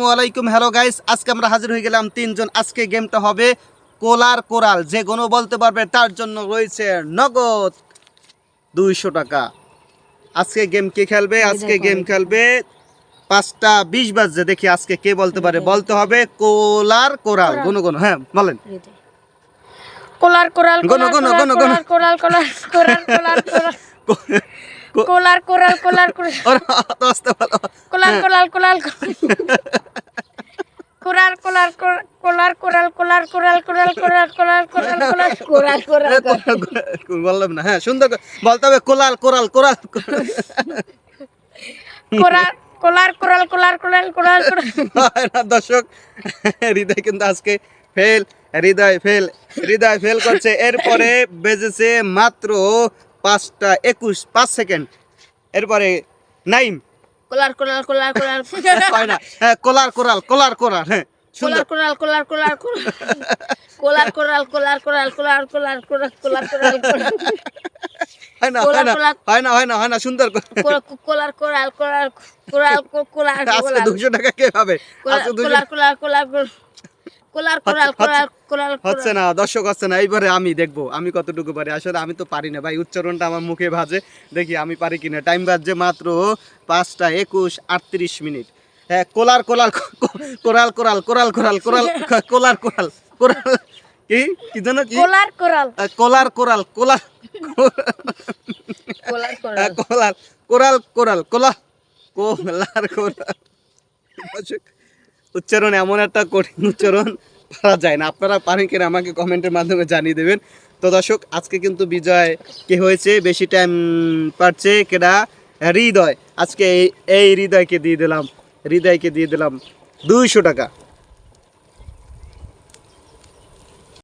আসসালামু আলাইকুম। Hello guys আজকে আমরা হাজির হয়ে গেলাম তিনজন। আজকে গেমটা হবে কোলার কোরাল। যে কোনো বলতে পারবে তার জন্য রয়েছে নগদ দুইশো টাকা। আজকে গেম কে খেলবে? আজকে গেম খেলবে পাঁচটা বিশ বাজছে। দেখি আজকে কে বলতে পারে। বলতে হবে কোলার কোরাল। কোরাল। কোনো কোনো হ্যাঁ বলেন। কোলার কোরাল গোনো, গোনো, গোনো, গোনো। কোরাল কোরাল কোরাল কোরাল কোরাল কোলার কোরাল কোলার কোরাল। ওরা অত আসতে ভালো কোলার কোরাল কোলার কোলার কোরাল কোলার coral coral coral coral coral coral coral coral বললাম না হ্যাঁ সুন্দর বলতে হবে কোলাল কোরাল কোরাল। কোরাল কোলার কোরাল কোলার কোরাল কোরাল কোরাল দর্শক হৃদয় কিন্তু আজকে ফেল হৃদয় ফেল হৃদয় ফেল করছে এরপরে বেজেছে মাত্র পাঁচটা একুশ পাঁচ সেকেন্ড এরপরে নাইম কোলার কোলার কোলার কোলার। কয় না। হ্যাঁ কোলার কোরাল কোলার কোরাল হ্যাঁ কোলার কোরাল কোলার কোলার কোলার কোরাল কোলার কোরাল কোলার কোলার কোলার কোলার কোলার কোলার হয় না কোলার, হয় না কোলার। হয় না হয় না হয় না সুন্দর কোলার কোলার কোরাল কোলার কোরাল কোলার আজকে কোলার। দুশো টাকা কে কোলার কোলার কোলার কোলার কোলার কোলার কোলার। হচ্ছে না দর্শক হচ্ছে না এইবারে আমি দেখব আমি কতটুকু পারি? আসলে আমি তো পারি না ভাই উচ্চারণটা আমার মুখে ভাজে দেখি আমি পারি কিনা। টাইম বাজছে মাত্র পাঁচটা একুশ আটত্রিশ মিনিট। হ্যাঁ কোলার কোলার coral coral coral coral coral কোলার কোরাল কোরাল। কি? কি যেন কি? কোলার কোরাল। কোলার কোরাল কোলার কোলার কোরাল। আহ, কোলার কোরাল কোরাল কোলা কোলার। কোরাল উচ্চারণ এমন একটা কঠিন উচ্চারণ পারা যায় না। আপনারা পারেন কিনা আমাকে কমেন্টের মাধ্যমে জানিয়ে দেবেন। তো দর্শক, আজকে কিন্তু বিজয় কে হয়েছে? বেশি টাইম পারছে কেডা হৃদয়। আজকে এই এই হৃদয়কে দিয়ে দিলাম। হৃদয়কে দিয়ে দিলাম। দুইশো টাকা।